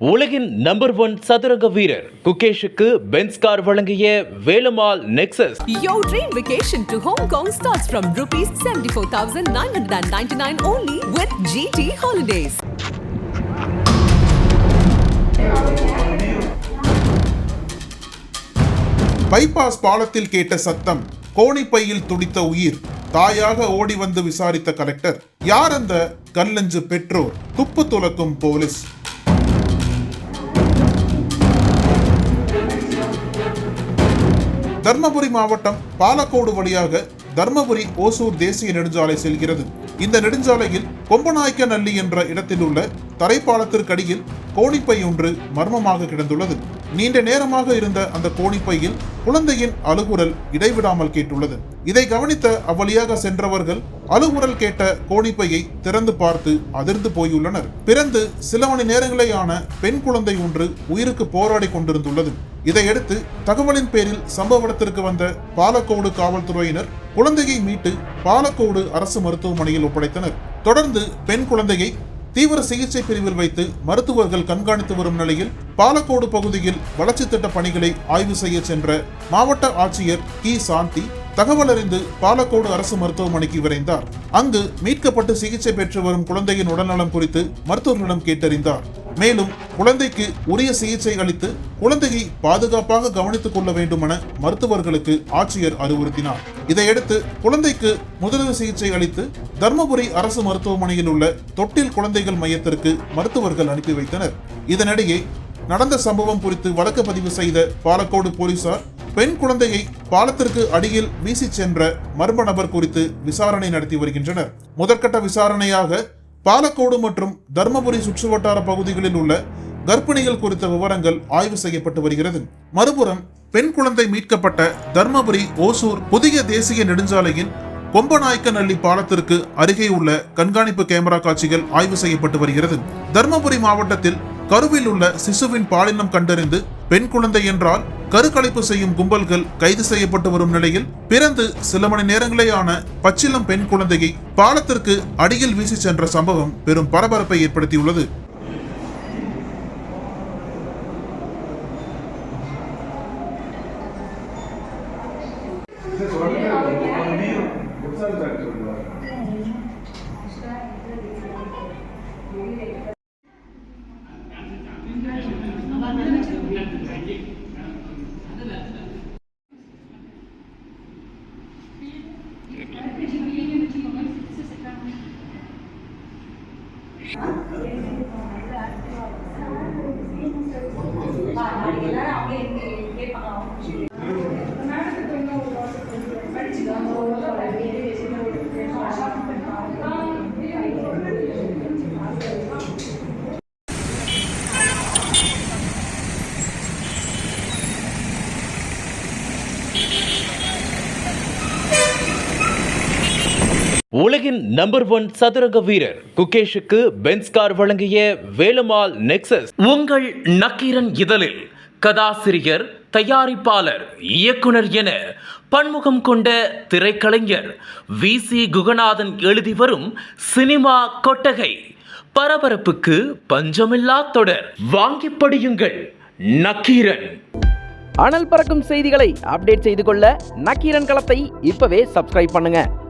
உலகின் number one சதுரங்க வீரர் குகேஷுக்கு பென்ஸ் கார் வழங்கிய Velammal Nexus Your dream vacation to Hong Kong starts from rupees 74,999 only with GT Holidays. Bypass பாலத்தில் கேட்ட சத்தம் கோணிப்பையில் துடித்த உயிர் தாயாக ஓடி வந்து விசாரித்த கலெக்டர் யார் அந்த கல்லஞ்சு பெற்றோர் துப்பு துலக்கும் போலீஸ் தர்மபுரி மாவட்டம் பாலக்கோடு வழியாக தர்மபுரி ஓசூர் தேசிய நெடுஞ்சாலை செல்கிறது. இந்த நெடுஞ்சாலையில் கொம்பநாய்க்கநல்லி என்ற இடத்தில் உள்ள தரைப்பாலத்திற்கடியில் கோணிப்பை ஒன்று மர்மமாக கிடந்துள்ளது. நீண்ட நேரமாக இருந்த அந்த கோணிப்பையில் குழந்தையின் அழுகுரல் இடைவிடாமல் கேட்டுள்ளது. இதை கவனித்த அவ்வழியாக சென்றவர்கள் அழுகுரல் கேட்ட கோணிப்பையை திறந்து பார்த்து அதிர்ந்து போயுள்ளனர். பிறந்து சில மணி நேரங்களேயான பெண் குழந்தை ஒன்று உயிருக்கு போராடி கொண்டிருந்துள்ளது. இதையடுத்து தகவலின் பேரில் சம்பவ இடத்திற்கு வந்த பாலக்கோடு காவல்துறையினர் குழந்தையை மீட்டு பாலக்கோடு அரசு மருத்துவமனையில் ஒப்படைத்தனர். தொடர்ந்து பெண் குழந்தையை தீவிர சிகிச்சை பிரிவில் வைத்து மருத்துவர்கள் கண்காணித்து வரும் நிலையில் பாலக்கோடு பகுதியில் வளர்ச்சி திட்ட பணிகளை ஆய்வு செய்ய சென்ற மாவட்ட ஆட்சியர் கி. சாந்தி தகவல் அறிந்து பாலக்கோடு அரசு மருத்துவமனைக்கு விரைந்தார். அங்கு மீட்கப்பட்டு சிகிச்சை பெற்று வரும் குழந்தையின் உடல்நலம் குறித்து மருத்துவர்களிடம் கேட்டறிந்தார். மேலும் குழந்தைக்கு உரிய சிகிச்சை அளித்து குழந்தையை பாதுகாப்பாக கவனித்துக் கொள்ள வேண்டுமென மருத்துவர்களுக்கு ஆட்சியர் அறிவுறுத்தினார். இதையடுத்து குழந்தைக்கு முதலுதவி சிகிச்சை அளித்து தர்மபுரி அரசு மருத்துவமனையில் உள்ள தொட்டில் குழந்தைகள் மையத்திற்கு மருத்துவர்கள் அனுப்பி வைத்தனர். இதனிடையே நடந்த சம்பவம் குறித்து வழக்கு பதிவு செய்த பாலக்கோடு போலீசார் பெண் குழந்தையை பாலத்திற்கு அடியில் வீசி சென்ற மர்ம நபர் குறித்து விசாரணை நடத்தி வருகின்றனர். முதற்கட்ட விசாரணையாக பாலக்கோடு மற்றும் தர்மபுரி சுற்றுவட்டார பகுதிகளில் உள்ள கர்ப்பிணிகள் குறித்த விவரங்கள் ஆய்வு செய்யப்பட்டு வருகிறது. மறுபுறம் பெண் குழந்தை மீட்கப்பட்ட தர்மபுரி ஓசூர் புதிய தேசிய நெடுஞ்சாலையின் கொம்பநாயக்கநள்ளி பாலத்திற்கு அருகே உள்ள கண்காணிப்பு கேமரா காட்சிகள் ஆய்வு செய்யப்பட்டு வருகிறது. தர்மபுரி மாவட்டத்தில் கருவில் உள்ள சிசுவின் பாலினம் கண்டறிந்து பெண் குழந்தை என்றால் கருக்கலைப்பு செய்யும் கும்பல்கள் கைது செய்யப்பட்டு வரும் நிலையில் பிறந்து சில மணி நேரங்களேயான பச்சிலம் பெண் குழந்தையை பாலத்திற்கு அடியில் வீசி சென்ற சம்பவம் பெரும் பரபரப்பை ஏற்படுத்தியுள்ளது. அவங்க கேட்பாங்க அவங்க உலகின் நம்பர் ஒன் சதுரங்க வீரர் குகேஷுக்கு பென்ஸ் கார் வழங்கிய வேலுமால் நெக்சஸ். உங்கள் நக்கீரன் இதழில் கதாசிரியர் தயாரிப்பாளர் இயக்குனர் என பன்முகம் கொண்ட திரைக்கலைஞர் வி. சி. குகநாதன் எழுதி வரும் சினிமா கொட்டகை பரபரப்புக்கு பஞ்சமில்லா தொடர். வாங்கி படியுங்கள் நக்கீரன். அனல் பறக்கும் செய்திகளை அப்டேட் செய்து கொள்ள நக்கீரன் களத்தை இப்பவே சப்ஸ்கிரைப் பண்ணுங்க.